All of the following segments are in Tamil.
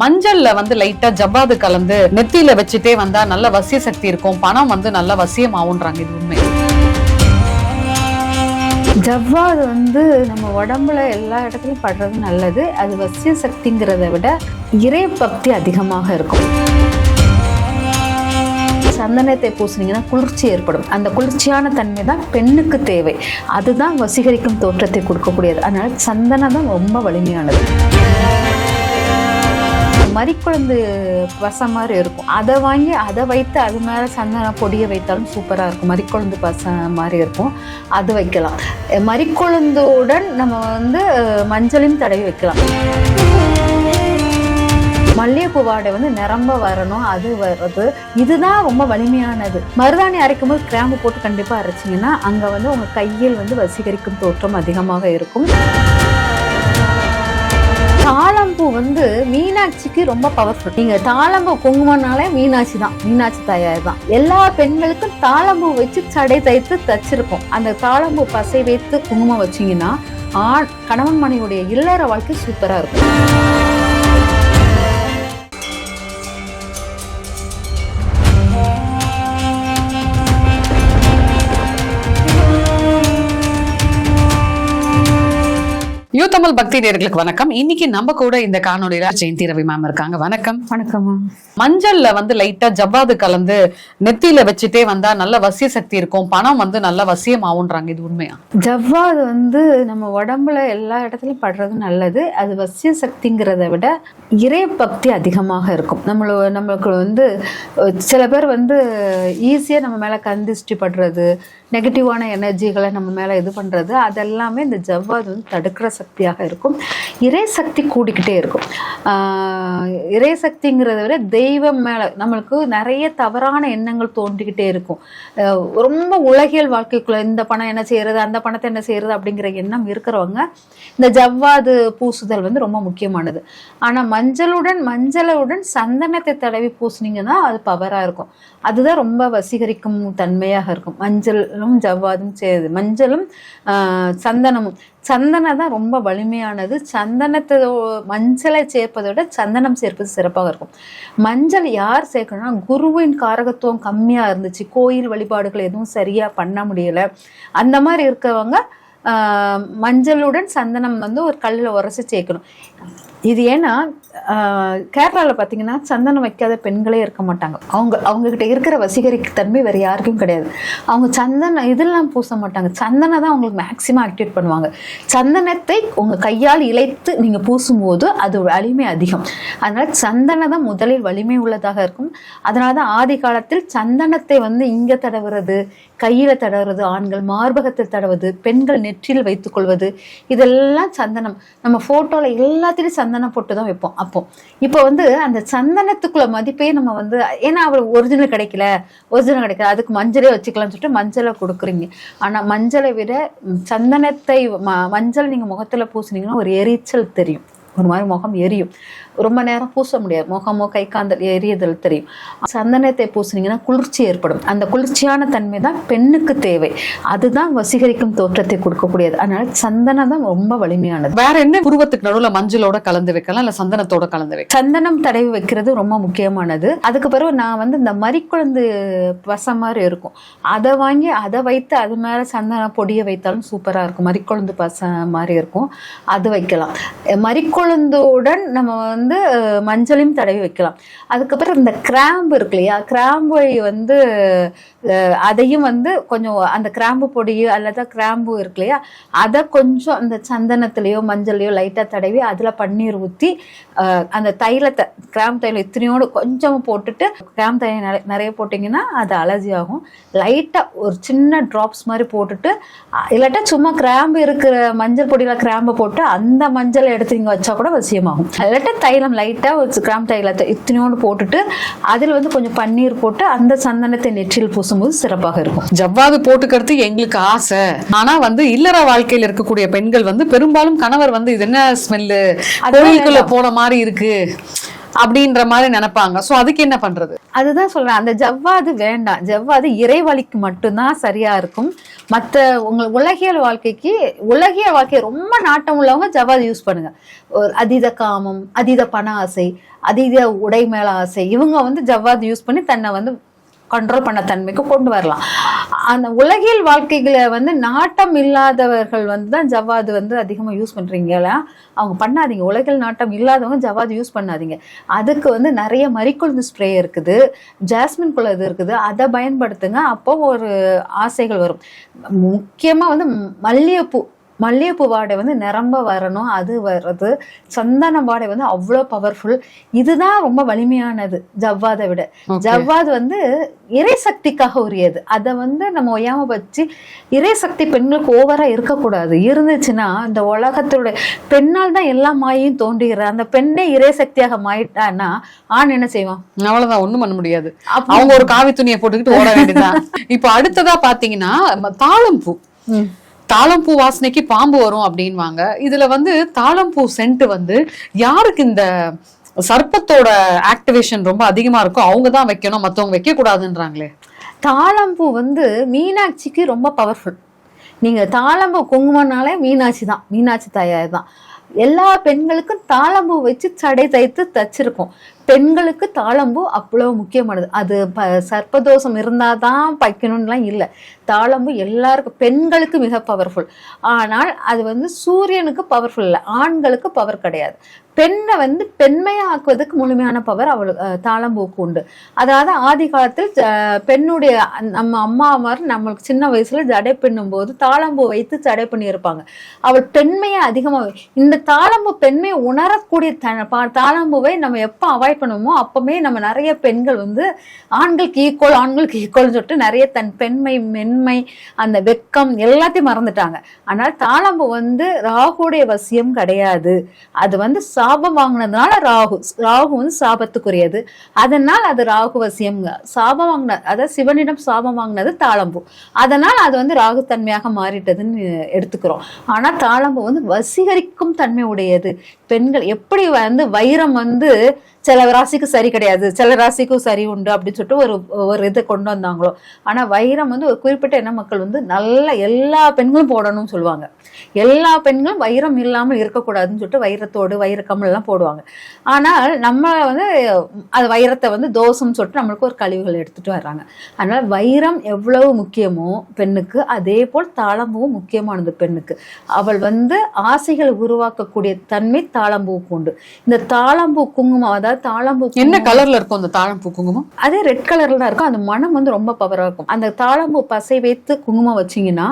மஞ்சள்ல வந்து லைட்டா ஜவ்வாது கலந்து நெத்தியில வச்சுட்டே வந்தா நல்ல வசிய சக்தி இருக்கும். பணம் வந்து நல்ல வசியம் ஆகுன்றாங்க இது உண்மை. ஜவ்வாது வந்து நம்ம உடம்புல எல்லா இடத்துலையும் படுறது நல்லது. அது வசிய சக்திங்கிறத விட இறை பக்தி அதிகமாக இருக்கும். சந்தனத்தை பூசினீங்கன்னா குளிர்ச்சி ஏற்படும். அந்த குளிர்ச்சியான தன்மை தான் பெண்ணுக்கு தேவை. அதுதான் வசீகரிக்கும் தோற்றத்தை கொடுக்கக்கூடியது. அதனால சந்தனம் தான் ரொம்ப வலிமையானது. மறிக்குழந்து பசம் மாதிரி இருக்கும். அதை வாங்கி அதை வைத்து அது மேலே சந்தன பொடியை வைத்தாலும் சூப்பராக இருக்கும். மறிக்குழந்து பசம் மாதிரி இருக்கும். அது வைக்கலாம். மறிக்குழந்தோடன் நம்ம வந்து மஞ்சளையும் தடவி வைக்கலாம். மல்லிகைப்பூ வாடை வந்து நிரம்ப வரணும். அது வர்றது. இதுதான் ரொம்ப வலிமையானது. மருதாணி அரைக்கும் போது கிராம்பு போட்டு கண்டிப்பாக அரைச்சிங்கன்னா அங்கே வந்து உங்கள் கையில் வந்து வசீகரிக்கும் தோற்றம் அதிகமாக இருக்கும். காலம்பூ வந்து மீ மீனாட்சிக்கு ரொம்ப பவர்ஃபுல் நீங்க தாளம்பூ குங்குமம்னாலே மீனாட்சி தான் மீனாட்சி தாயார் தான். எல்லா பெண்களுக்கும் தாளம்பூ வச்சு சடை தைத்து தச்சிருப்போம். அந்த தாளம்பூ பசை வைத்து குங்குமம் வச்சிங்கன்னா ஆண் கணவன் மனைவியுடைய இல்லற வாழ்க்கை சூப்பராக இருக்கும். தமிழ் பக்தி நேர்களுக்கு வணக்கம். இன்னைக்கு நம்ம கூட இந்த காணொலியில ஜெயந்தி ரவி மேம் இருக்காங்க. வணக்கம். வணக்கம்மா மஞ்சள்ல வந்து லைட்டா ஜவ்வாது கலந்து நெத்தியில வச்சுட்டே வந்தா நல்ல வசிய சக்தி இருக்கும். பணம் வந்து நல்ல வசியம் ஆகுன்றாங்க இது உண்மையா? ஜவ்வாது வந்து நம்ம உடம்புல எல்லா இடத்துலையும் படுறது நல்லது. அது வசிய சக்திங்கிறத விட இறை பக்தி அதிகமாக இருக்கும். நம்மள நம்மளுக்கு வந்து சில பேர் வந்து ஈஸியாக நம்ம மேலே கந்திஷ்டி படுறது நெகட்டிவான எனர்ஜிகளை நம்ம மேலே இது பண்ணுறது அதெல்லாமே இந்த ஜவ்வாது வந்து தடுக்கிற சக்தியாக இருக்கும். இறை சக்தி கூடிக்கிட்டே இருக்கும். இறை சக்திங்கிறத விட தெய்வம் மேலே நம்மளுக்கு நிறைய தவறான எண்ணங்கள் தோன்றிக்கிட்டே இருக்கும். ரொம்ப உலகியல் வாழ்க்கைக்குள்ள இந்த பணம் என்ன செய்கிறது அந்த பணத்தை என்ன செய்கிறது அப்படிங்கிற எண்ணம் இருக்கிறவங்க இந்த ஜவ்வாது பூசுதல் வந்து ரொம்ப முக்கியமானது. ஆனால் மஞ்சளுடன் மஞ்சளுடன் சந்தனத்தை தடவி பூசுனீங்கன்னா அது பவராக இருக்கும். அதுதான் ரொம்ப வசீகரிக்கும் தன்மையாக இருக்கும். மஞ்சள் மஞ்சளும் ஜவ்வாதும் சேருது. மஞ்சளும் சந்தனமும். சந்தனம் தான் ரொம்ப வலிமையானது. சந்தனத்தை மஞ்சளை சேர்ப்பதை விட சந்தனம் சேர்ப்பது சிறப்பாக இருக்கும். மஞ்சள் யார் சேர்க்கணும்னா குருவின் காரகத்துவம் கம்மியாக இருந்துச்சு. கோயில் வழிபாடுகள் எதுவும் சரியாக பண்ண முடியலை. அந்த மாதிரி இருக்கவங்க மஞ்சளுடன் சந்தனம் வந்து ஒரு கல்லில் உரசி சேர்க்கணும். இது ஏன்னா கேரளாவில் பார்த்தீங்கன்னா சந்தனம் வைக்காத பெண்களே இருக்க மாட்டாங்க. அவங்க அவங்கக்கிட்ட இருக்கிற வசீகரிக்க தன்மை வேறு யாருக்கும் கிடையாது. அவங்க சந்தனம் இதெல்லாம் பூச மாட்டாங்க. சந்தனம் தான் அவங்களுக்கு மேக்சிமம் ஆக்டிவேட் பண்ணுவாங்க. சந்தனத்தை உங்கள் கையால் இழைத்து நீங்கள் பூசும்போது அது வலிமை அதிகம். அதனால் சந்தனம் தான் முதலில் வலிமை உள்ளதாக இருக்கும். அதனால தான் ஆதி காலத்தில் சந்தனத்தை வந்து இங்கே தடவுறது கையில் தடவுறது ஆண்கள் மார்பகத்தில் தடவுவது பெண்கள் நெற்றியில் வைத்துக் கொள்வது இதெல்லாம் சந்தனம். நம்ம போட்டோல எல்லாத்திலையும் சந்தனம் போட்டு தான் வைப்போம். அப்போ இப்போ வந்து அந்த சந்தனத்துக்குள்ள மதிப்பே நம்ம வந்து ஏன்னா அவர் ஒரிஜினல் கிடைக்கல. ஒரிஜினல் கிடைக்கல. அதுக்கு மஞ்சளே வச்சுக்கலாம்னு சொல்லிட்டு மஞ்சளை கொடுக்குறீங்க. ஆனா மஞ்சளை விட சந்தனத்தை ம- மஞ்சள் நீங்க முகத்துல பூசினீங்கன்னா ஒரு எரிச்சல் தெரியும். ஒரு மாதிரி முகம் எரியும். ரொம்ப நேரம் பூச முடியாது. முகமோ கை காந்தல் எரியதல் தெரியும். சந்தனத்தை பூசுனீங்கன்னா குளிர்ச்சி ஏற்படும். அந்த குளிர்ச்சியான தன்மை தான் பெண்ணுக்கு தேவை. அதுதான் வசீகரிக்கும் தோற்றத்தை கொடுக்கக்கூடியது. அதனால சந்தனம் தான் ரொம்ப வலிமையானது. வேற என்ன புருவத்துக்கு நடுவுல மஞ்சளோட கலந்து வைக்கலாம்? இல்ல சந்தனத்தோட கலந்து வைக்கலாம்? சந்தனம் தடவி வைக்கிறது ரொம்ப முக்கியமானது. அதுக்கு பிறகு நான் வந்து இந்த மறிக்குழந்து பசம் மாதிரி இருக்கும். அதை வாங்கி அதை வைத்து அது மேலே சந்தன பொடியை வைத்தாலும் சூப்பராக இருக்கும். மறிக்குழந்து பசம் மாதிரி இருக்கும். அது வைக்கலாம். அஹ் மறிக்குழந்துடன் நம்ம வந்து மஞ்சளையும் தடவி வைக்கலாம். அதுக்கப்புறம் இந்த கிராம்பு இருக்கு இல்லையா? கிராம்பு வந்து அதையும் வந்து கொஞ்சம் அந்த கிராம்பு பொடியோ அல்லது கிராம்பு இருக்கு இல்லையா? அதை கொஞ்சம் அந்த சந்தனத்திலேயோ மஞ்சள்லையோ லைட்டாக தடவி அதில் பன்னீர் ஊற்றி அந்த தைலத்தை கிராம்பு தைலம் இத்தனையோடு கொஞ்சம் போட்டுட்டு கிராம்பு தைலம் நிறைய நிறைய போட்டிங்கன்னா அது அலர்ஜி ஆகும். லைட்டாக ஒரு சின்ன ட்ராப்ஸ் மாதிரி போட்டுட்டு இல்லாட்டா சும்மா கிராம்பு இருக்கிற மஞ்சள் பொடியில் கிராம்பை போட்டு அந்த மஞ்சளை எடுத்து இங்கே வச்சா கூட வசியமாகும். இல்லாட்டா தைலம் லைட்டாக ஒரு கிராம் தைலத்தை இத்தனையோடு போட்டுட்டு அதில் வந்து கொஞ்சம் பன்னீர் போட்டு அந்த சந்தனத்தை நெற்றியில் பூசும்போது சிறப்பாக இருக்கும். ஜவ்வாது போட்டுக்கிறது எங்களுக்கு ஆசை. ஆனா வந்து இல்லற வாழ்க்கையில இருக்கக்கூடிய பெண்கள் வந்து பெரும்பாலும் கணவர் வந்து இது என்ன ஸ்மெல்லு கோயிலுக்குள்ள போன மாதிரி இருக்கு. அப்படின்ற மாதிரி நினைப்பாங்க. சோ அதுக்கு என்ன பண்றது? அதுதான் சொல்றேன். அந்த ஜவ்வாது வேண்டாம். ஜவ்வாது இறைவழிக்கு மட்டும்தான் சரியா இருக்கும். மற்ற உங்க உலகியல் வாழ்க்கைக்கு உலகியல் வாழ்க்கையை ரொம்ப நாட்டம் உள்ளவங்க ஜவ்வாது யூஸ் பண்ணுங்க. அதீத காமம் அதீத பண ஆசை அதீத உடை மேல ஆசை இவங்க வந்து ஜவ்வாது யூஸ் பண்ணி தன்னை வந்து கண்ட்ரோல் பண்ண தன்மைக்கு கொண்டு வரலாம். அந்த உலகியல் வாழ்க்கைகளை வந்து நாட்டம் இல்லாதவர்கள் வந்து தான் ஜவ்வாது வந்து அதிகமாக யூஸ் பண்ணுறீங்களா அவங்க பண்ணாதீங்க. உலகில் நாட்டம் இல்லாதவங்க ஜவ்வாது யூஸ் பண்ணாதீங்க. அதுக்கு வந்து நிறைய மறிக்கொழுந்து ஸ்ப்ரே இருக்குது. ஜாஸ்மின் குள்ள இது இருக்குது. அதை பயன்படுத்துங்க. அப்போ ஒரு ஆசைகள் வரும். முக்கியமாக வந்து மல்லிகைப்பூ மல்லிகைப்பூ வாடை வந்து நிரம்ப வரணும் அது வர்றது. சந்தன வாடை வந்து அவ்வளோ பவர்ஃபுல் இதுதான் ரொம்ப வலிமையானது ஜவ்வாதை விட. ஜவ்வாது வந்து இறை சக்திக்காக உரியது. அதை வந்து நம்ம ஒய்யாம வச்சு இறை சக்தி பெண்களுக்கு ஓவரா இருக்கக்கூடாது. இருந்துச்சுன்னா இந்த உலகத்தோட பெண்ணால் தான் எல்லா மாயையும் தோன்றுகிற அந்த பெண்ணே இறை சக்தியாக மாயிட்டான்னா ஆண் என்ன செய்வான்? அவ்வளவுதான் ஒண்ணும் பண்ண முடியாது. அவங்க ஒரு காவி துணியை போட்டுக்கிட்டு ஓட வேண்டியதுதான். இப்ப அடுத்ததா பாத்தீங்கன்னா ம- தாழம்பூ வாசனைக்கு பாம்பு வரும் அப்படின்வாங்க. இதுல வந்து தாழம்பூ சென்ட் வந்து யாருக்கு இந்த சர்ப்பத்தோட ஆக்டிவேஷன் ரொம்ப அதிகமா இருக்கும் அவங்க தான் வைக்கணும் மற்றவங்க வைக்க கூடாதுன்றாங்களே தாழம்பூ வந்து மீனாட்சிக்கு ரொம்ப பவர்ஃபுல் நீங்க தாழம்பூ குங்குமம்னாலே மீனாட்சி தான் மீனாட்சி தாயார் தான். எல்லா பெண்களுக்கும் தாழம்பூ வச்சு சடை தைத்து தச்சிருக்கோம். பெண்களுக்கு தாழம்பூ அவ்வளோ முக்கியமானது. அது ப சர்ப்பதோஷம் இருந்தால் தான் வைக்கணும்லாம் இல்லை. தாழம்பூ எல்லாருக்கும் பெண்களுக்கு மிக பவர்ஃபுல் ஆனால் அது வந்து சூரியனுக்கு பவர்ஃபுல் இல்லை. ஆண்களுக்கு பவர் கிடையாது. பெண்ணை வந்து பெண்மையாக்குவதற்கு முழுமையான பவர் அவள் தாளம்பூக்கு உண்டு. அதாவது ஆதி காலத்தில் பெண்ணுடைய அந்- நம்ம அம்மாமார் நம்மளுக்கு சின்ன வயசுல ஜடை பின்னும் போது தாழம்பூ வைத்து ஜடை பண்ணியிருப்பாங்க. அவள் பெண்மையை அதிகமாக இந்த தாளம்பூ பெண்மையை உணரக்கூடிய த- பா- தாழம்பூவை நம்ம எப்போ அவாய்ட் பண்ணுவோமோ அப்பவுமே நம்ம நிறைய பெண்கள் வந்து ஆண்களுக்கு ஈக்குவல் ஆண்களுக்கு ஈக்குவல்னு சொல்லிட்டு நிறைய தன் பெண்மை மென்மை அந்த வெக்கம் எல்லாத்தையும் மறந்துட்டாங்க. ஆனால் தாளம்பு வந்து ராகுடைய வசியம் கிடையாது. அது வந்து சாபம் வாங்கினதுனால ராகு ராகு வந்து சாபத்துக்குரியது. அதனால் அது ராகு வசியம் சாபம் வாங்கின அதாவது சிவனிடம் சாபம் வாங்கினது தாளம்பு அதனால் அது வந்து ராகு தன்மையாக மாறிட்டதுன்னு எடுத்துக்கிறோம். ஆனால் தாளம்பு வந்து வசீகரிக்கும் தன்மை உடையது. பெண்கள் எப்படி வந்து வைரம் வந்து சில ராசிக்கு சரி கிடையாது. சில ராசிக்கும் சரி உண்டு அப்படின்னு சொல்லிட்டு ஒரு ஒரு இதை கொண்டு வந்தாங்களோ. ஆனால் வைரம் வந்து ஒரு குறிப்பிட்ட இன மக்கள் வந்து நல்ல எல்லா பெண்களும் போடணும்னு சொல்லுவாங்க. எல்லா பெண்களும் வைரம் இல்லாமல் இருக்கக்கூடாதுன்னு சொல்லிட்டு வைரத்தோடு வைரக்கமல் போடுவாங்க. ஆனால் நம்ம வந்து அது வைரத்தை வந்து தோசம்னு சொல்லிட்டு நம்மளுக்கு ஒரு கழிவுகள் எடுத்துகிட்டு வர்றாங்க. அதனால் வைரம் எவ்வளவு முக்கியமோ பெண்ணுக்கு அதே போல் தாளம்பூவும் முக்கியமானது பெண்ணுக்கு. அவள் வந்து ஆசைகளை உருவாக்கக்கூடிய தன்மை தாளம்பூவுக்கு உண்டு. இந்த தாளம்பூ குங்குமம் அதாவது தாளம்பூ என்ன குங்குமம். கலர்ல இருக்கும் அந்த தாழம்பூ குங்குமம்? அதே ரெட் கலர்ல தான் இருக்கும். அந்த மனம் வந்து ரொம்ப பவரா இருக்கும். அந்த தாளம்பூ பசை வைத்து குங்குமம் வச்சீங்கன்னா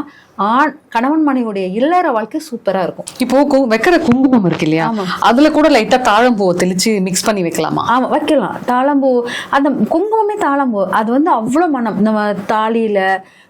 ஆண் கணவன் மனைவியுடைய இல்லற வாழ்க்கை சூப்பரா இருக்கும். இப்போ வைக்கிற குங்குமம் இருக்கு இல்லையா. அதுல கூட லைட்டா தாழம்பூவை தெளிச்சு மிக்ஸ் பண்ணி வைக்கலாமா? ஆமா வைக்கலாம். தாளம்பூ அந்த குங்குமமே தாளம்பூ அது வந்து அவ்வளோ மனம் நம்ம தாலியில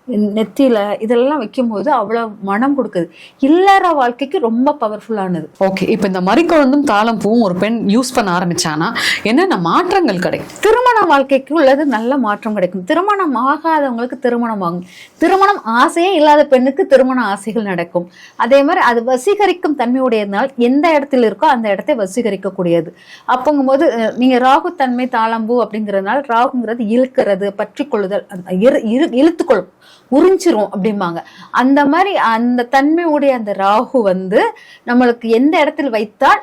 நெத்தியில இதெல்லாம் வைக்கும்போது அவ்வளோ மனம் கொடுக்குது. இல்லற வாழ்க்கைக்கு ரொம்ப பவர்ஃபுல்லானது ஓகே இப்போ இந்த மறிக்குழந்தும் தாழம்பூவும் ஒரு பெண் யூஸ் பண்ண ஆரம்பிச்சானா என்னென்ன மாற்றங்கள் கிடைக்கும்? திருமண வாழ்க்கைக்கு உள்ளது நல்ல மாற்றம் கிடைக்கும். திருமணம் ஆகாதவங்களுக்கு திருமணம் ஆகும். திருமணம் ஆசையே இல்லாத பெண்ணுக்கு திருமண ஆசைகள் நடக்கும். அதே மாதிரி அது வசீகரிக்கும் தன்மையுடையதுனால் எந்த இடத்துல இருக்கோ அந்த இடத்தை வசீகரிக்கக்கூடியது. அப்போங்கும்போது அஹ், நீங்க ராகு தன்மை தாளம்பூ அப்படிங்கிறதுனால ராகுங்கிறது இழுக்கிறது பற்றி கொள்ளுதல் அந்த இரு- இரு- இழுத்துக்கொள்ளும். உறிஞ்சிரும் அப்படிம்பாங்க. அந்த மாதிரி அந்த தன்மையுடைய அந்த ராகு வந்து நம்மளுக்கு எந்த இடத்தில் வைத்தால்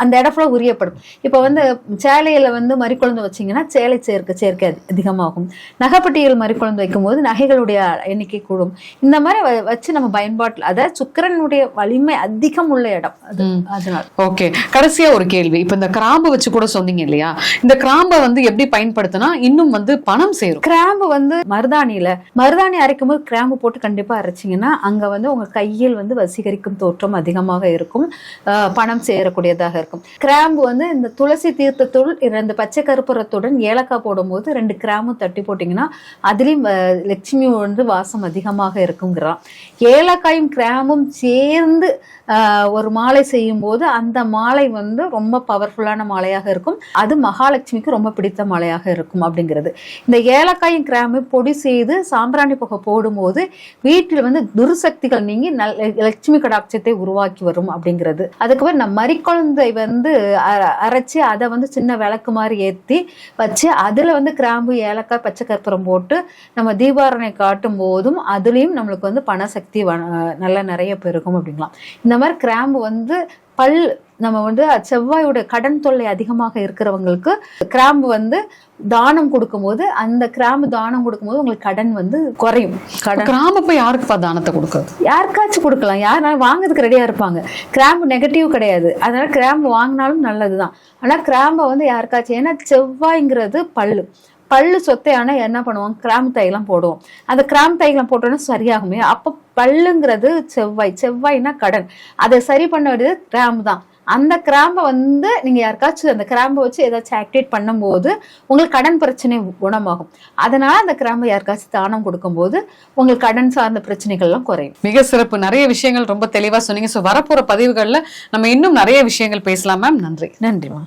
அந்த இடம் ஃபுல்லாக உரியப்படும். இப்போ வந்து சேலையில வந்து மறிக்குழந்து வச்சீங்கன்னா சேலை சேர்க்கை சேர்க்கை அதி- அதிகமாகும். நகைப்பட்டியில் மறிக்குழந்து வைக்கும்போது நகைகளுடைய எண்ணிக்கை கூடும். இந்த மாதிரி வச்சு நம்ம பயன்பாட்டில் அதாவது சுக்கிரனுடைய வலிமை அதிகம் உள்ள இடம். அது அதனால. ஓகே. கடைசியா ஒரு கேள்வி. இப்போ இந்த கிராம்பு வச்சு கூட சொன்னீங்க இல்லையா? இந்த கிராம்பை வந்து எப்படி பயன்படுத்தினா இன்னும் வந்து பணம் சேரும். கிராம்பு வந்து மருதாணியில மருதாணி அரைக்கும் போது கிராம்பு போட்டு கண்டிப்பா அரைச்சிங்கன்னா அங்க வந்து உங்க கையில் வந்து வசீகரிக்கும் தோற்றம் அதிகமாக இருக்கும். பணம் சேரக்கூடியதாக இருக்கும். கிராம்பு வந்து இந்த துளசி தீர்த்தத்துள் ரெண்டு பச்சை கருப்புறத்துடன் ஏலக்காய் போடும்போது ரெண்டு கிராம்பு தட்டி போட்டிங்கன்னா அதுலேயும் லட்சுமி வந்து வாசம் அதிகமாக இருக்குங்கிறான் ஏலக்காயும் கிராம்பும் சேர்ந்து ஒரு மாலை செய்யும் போது அந்த மாலை வந்து ரொம்ப பவர்ஃபுல்லான மாலையாக இருக்கும். அது மகாலட்சுமிக்கு ரொம்ப பிடித்த மாலையாக இருக்கும் அப்படிங்கிறது. இந்த ஏலக்காயும் கிராம்பு பொடி செய்து சாம்பிராணி புகை போடும்போது வீட்டில் வந்து துர்சக்திகள் நீங்கி நல் லட்சுமி கடாட்சத்தை உருவாக்கி வரும் அப்படிங்கிறது. அதுக்கப்புறம் இந்த மறிக்குழந்தை செவ்வாய் வந்து அ- அரைச்சி அதை வந்து சின்ன விளக்கு மாதிரி ஏற்றி வச்சு அதில் வந்து கிராம்பு ஏலக்காய் பச்சை கற்பூரம் போட்டு நம்ம தீபாரணை காட்டும் போதும் அதுலேயும் நம்மளுக்கு வந்து பணசக்தி வ- நல்லா நிறைய பெருகும் அப்படிங்களாம் இந்த மாதிரி கிராம்பு வந்து பல் நம்ம வந்து செவ்வாயோட கடன் தொல்லை அதிகமாக இருக்கிறவங்களுக்கு கிராம்பு வந்து தானம் கொடுக்கும்போது அந்த கிராம்பு தானம் கொடுக்கும்போது உங்களுக்கு கடன் வந்து குறையும். கடன். கிராம போய் யாருக்குப்பா தானத்தை கொடுக்கறது? யாருக்காச்சும் கொடுக்கலாம். யாருனாலும் வாங்குறதுக்கு ரெடியா இருப்பாங்க. கிராம்பு நெகட்டிவ் கிடையாது. அதனால கிராம்பு வாங்கினாலும் நல்லதுதான். ஆனா கிராம்பை வந்து யாருக்காச்சும் ஏன்னா செவ்வாய்ங்கிறது பல்லு. பல்லு சொத்தையான என்ன பண்ணுவோம் கிராம்பு தைலம் போடுவோம். அந்த கிராம்பு தைலம் போட்டோன்னா சரியாகுமே. அப்போ பல்லுங்கிறது செவ்வாய். செவ்வாய்னா கடன். அதை சரி பண்ண வேண்டியது கிராம்பு தான். அந்த கிராம்பை வந்து நீங்க யாருக்காச்சும் அந்த கிராம்பை வச்சு ஏதாச்சும் ஆக்டிவேட் பண்ணும்போது உங்களுக்கு கடன் பிரச்சனை குணமாகும். அதனால அந்த கிராம்பை யாருக்காச்சும் தானம் கொடுக்கும்போது உங்களுக்கு கடன் சார்ந்த பிரச்சனைகள்லாம் குறையும். மிக சிறப்பு. நிறைய விஷயங்கள் ரொம்ப தெளிவா சொன்னீங்க. ஸோ வரப்போற பதிவுகள்ல நம்ம இன்னும் நிறைய விஷயங்கள் பேசலாம் மேம் நன்றி. நன்றிமா